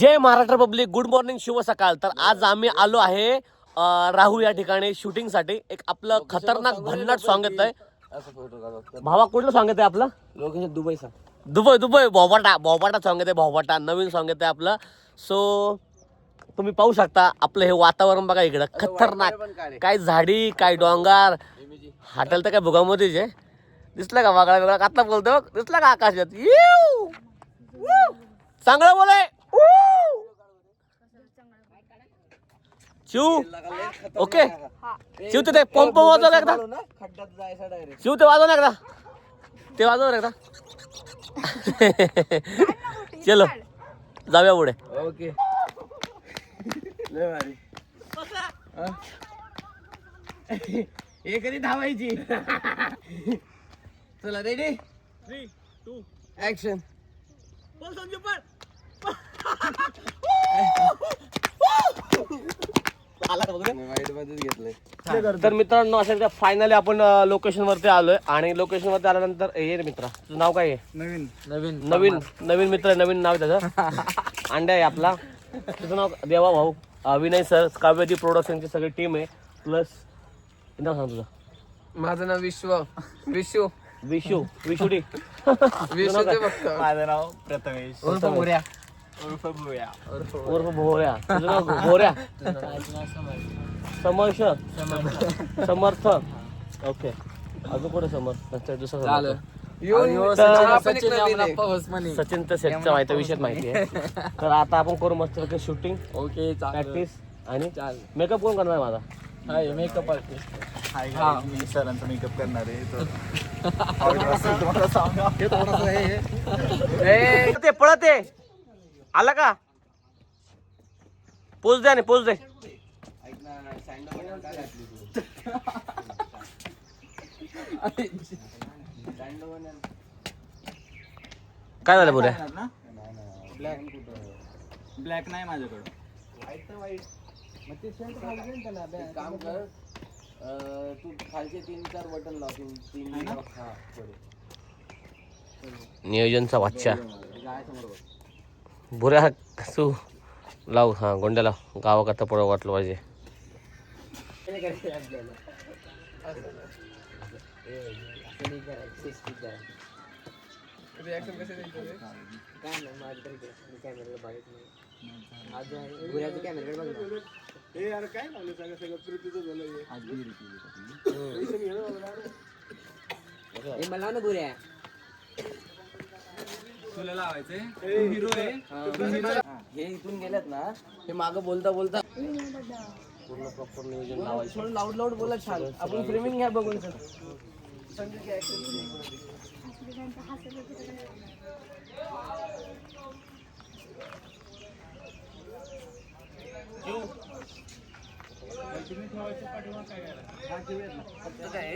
जय Maharashtra public. Good morning शुभ सकाळ. तर आज आम्ही आलो आहे अं, राहू या ठिकाणी शूटिंगसाठी. एक आपलं खतरनाक भन्नाट सॉन्ग येत आहे असं फोटो भावा कुठलं सॉन्ग येते आपलं? लोकेशन दुबईचा दुबई दुबई. भोबाटा भोबाटा सॉन्ग येते भोबाटा नवीन सॉन्ग येते आपलं. सो तुम्ही पाहू शकता आपलं हे वातावरण बघा इकडं. खतरनाक. काय झाडी काय डोंगर. हॉटेल तर काय भुगामध्येच आहे. दिसलं का वागळा वेगळा आता बोलतो दिसलं का आकाशात? येऊ! चांगलं बोलाय. शिव ओके. शिव ते पंप वाजव एकदा. खड्ड्यात जायचा डायरेक्ट शिव ते वाजव ना एकदा. ते वाजव ना एकदा. चलो. जाऊया पुढे. ओके. हा? कधी धावायची चला रेडी थ्री टू ऍक्शन वाईट मध्येच घेतलंय तर मित्रांनो अशा फायनली आपण लोकेशन वरती आलोय. आणि लोकेशन वरती आल्यानंतर ये रे मित्रा तुझं नाव काय आहे? नवीन. नवीन. नवीन नवीन. मित्र नवीन नाव आहे त्याचं. अंड्या आहे आपला. तुझं नाव देवा भाऊ. विनय सर काव्यदी प्रोडक्शनची सगळी टीम आहे. प्लस नाव सांग तुझं. माझं नाव विश्व. विश्व विशू. विशुडी. माझं नाव प्रथमेश. उर्फ भुया. उर्फ भोऱ्या तुझं नाव भोऱ्या? समर्श समर्थ. ओके. अजून कोणी समर्थ? दुसरं समर्थ. सचिन तर सेटच्या माहिती विषय माहिती आहे. तर आता आपण करू मस्त शूटिंग ओके प्रॅक्टिस आणि मेकअप कोण करणार माझा? हाय मेकअप हा. मी सरांचा मेकअप करणार आहे ते पळत. आहे आला का पोच द्या नाही पोच दे काय झालं बोल्या ना ब्लॅक नाही माझ्याकडं काम कर अं, तू खालचे तीन चार बटन लाव तीन ना? हा. नियोजनचा बुऱ्या सू लाव हा गोंड्या लाव गावाकरता पुढं वाटलं पाहिजे रिॲक्शन कसे द्यायचं रे? काय नाही माझ्याकडे कॅमेरा बघायचं नाही आज गुऱ्याचं कॅमेरा बघ आज बी रिपीट हे मला ना गुऱ्या तुला लावायचंय हिरो आहे. हे. इथून गेल्यात ना हे मागं बोलता बोलता पूर्ण प्रॉपर नियोजन लावायचं. थोडं लाऊड लाऊड बोला छान. आपण फ्रेमिंग घ्या बघून सर. फक्त काय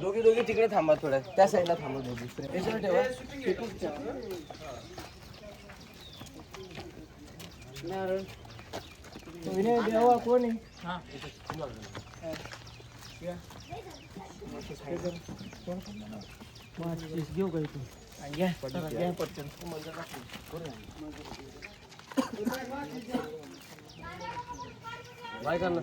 दोघी दोघी तिकडे थांबा थोड्या त्या साईडला थांबा दोघी याच्यावर ठेवा. फेकूच ठेवा. नारळ. विनय देवा कोण आहे? घेऊ का इथून? घ्या. घ्या पटकन. काय करणार?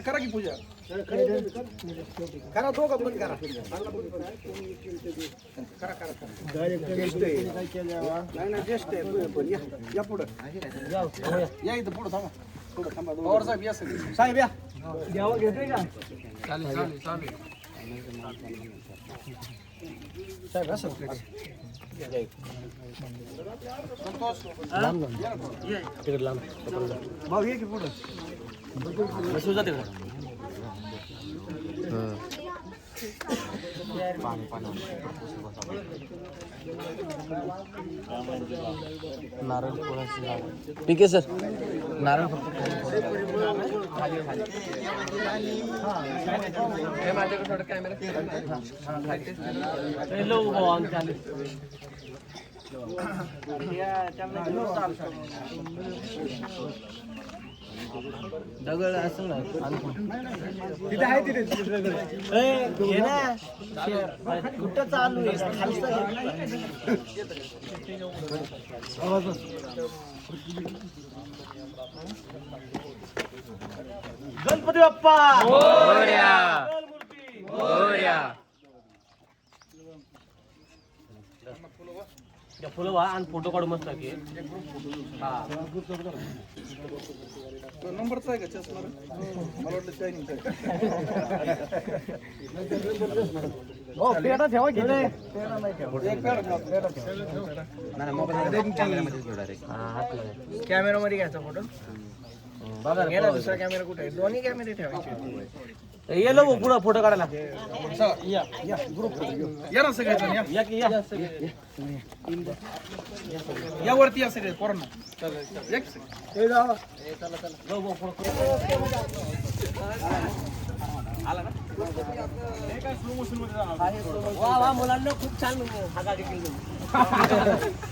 करा की पूजा? करा दोघं पण करा। करा करा ज्येष्ठ आहे नाही नाही ज्येष्ठ आहे पण या या पुढं। या इथं पुढं थांबा। पुढं थांबा पवार साहेब या सगळे साहेब या. चालेल चालेल चालेल साहेब असं लांब लांब तिकडे नारळ पकडून जा. ठीक आहे सर नारळ हॅलो दगड असं ना तिथे आहे तिथे तिथे दगड. घे ना कुठं चालू आहे खालचं गणपती बाप्पा फुलं वा आणि फोटो काढू मस्त की. नंबरचा आहे का चष्मा मला वाटलं शायनिंगचा हो पेढा ठेवा घेऊन एक पेढा ठेवा, पेढा ठेवा. कॅमेरा मध्ये घ्यायचा फोटो बघा. दुसरा कॅमेरा कुठे आहे? दोन्ही कॅमेरे ठेवायचे. ये लो पुढं फोटो काढायला या या या ना सगळेजण या. या की या. या वरती या सगळे कोरोना एक second. वा वा मुलांना खूप छान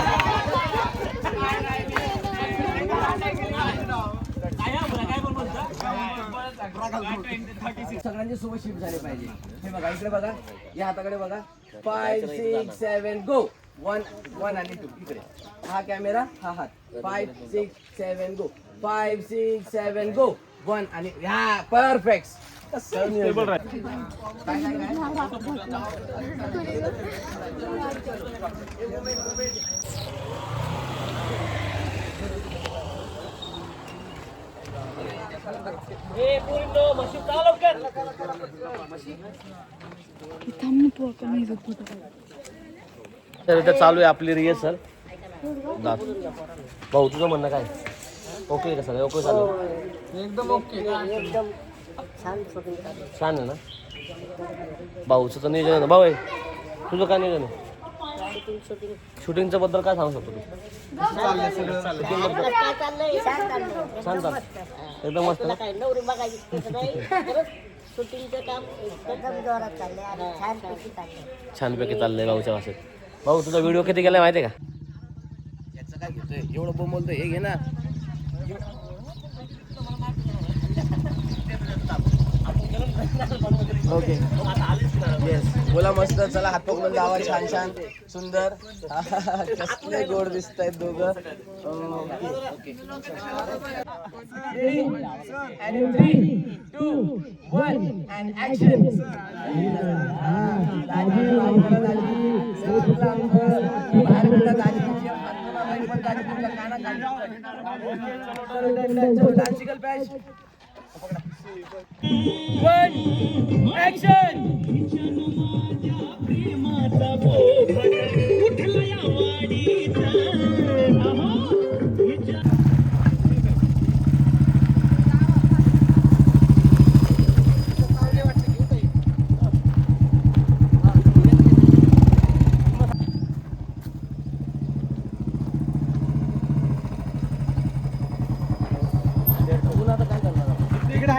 सगळ्यांचे सोबत शिफ्ट झाले पाहिजे. हे बघा इकडे बघा या हाताकडे बघा. Five six seven go one one आणि टू इकडे. हा कॅमेरा हा हात. Five six seven go five six seven go one आणि हा परफेक्ट तर इथं चालू आहे आपली रिहर्सल भाऊ तुझं म्हणणं काय? ओके का सगळं? ओके चालू एकदम ओके छान आहे ना? भाऊचं तर नियोजन आहे ना भाऊ आहे तुझं काय नियोजन आहे? शूटिंगच्या बद्दल काय सांगू शकतो? छान चाललं एकदम मस्त ना? काय नवरी बघायची तसं नाही खरंच शूटिंगचं काम एकदम जोरात चाललंय आणि छानपैकी चाललंय छानपैकी चाललंय भाऊच्या भाषेत. भाऊ तुझा व्हिडिओ किती गेलाय माहिती आहे का? याचं काय घेतोय? एवढं बोंबलतोय हे घे ना. ओके येस बोला मस्त चला हात पकडून जावा छान छान सुंदर कसले गोड दिसत आहेत दोघं ओके इकडे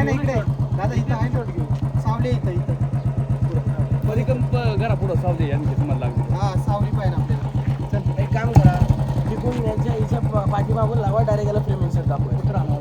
नाही नाही इकडे. दादा इथं आहे रोड घेऊन सावली इथं इथं. पलीकम घरा पुढं सावली यांची तुम्हाला लागली. हा सावली पाहिजे आपल्याला. चल एक काम करा. तिकून यांच्या याच्या पाठीमागून लावा डायरेक्ट याला पेमेंट सेट दाखवू कुठं राहणार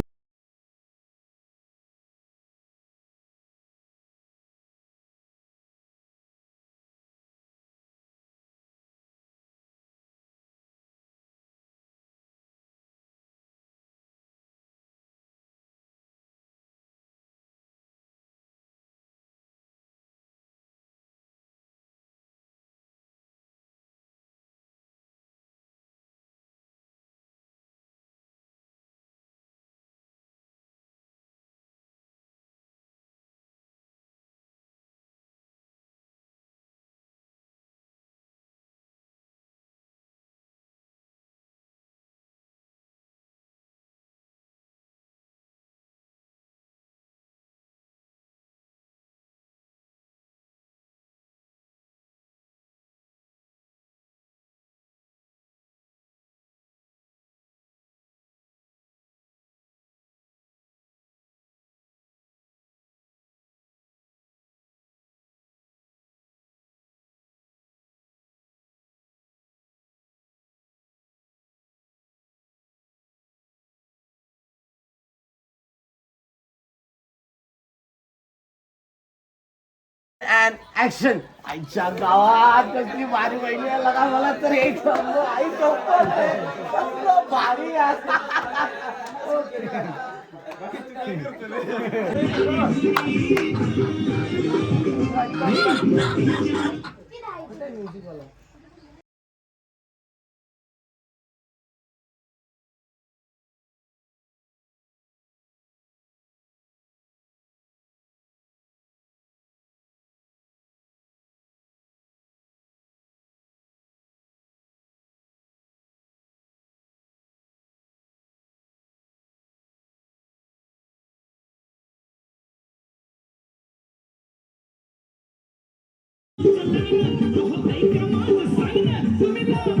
ऍक्शन आईच्या गावात कसली भारी बहिणी आहे. लगा मला तर एक आई चौपट कसलं भारी आहे.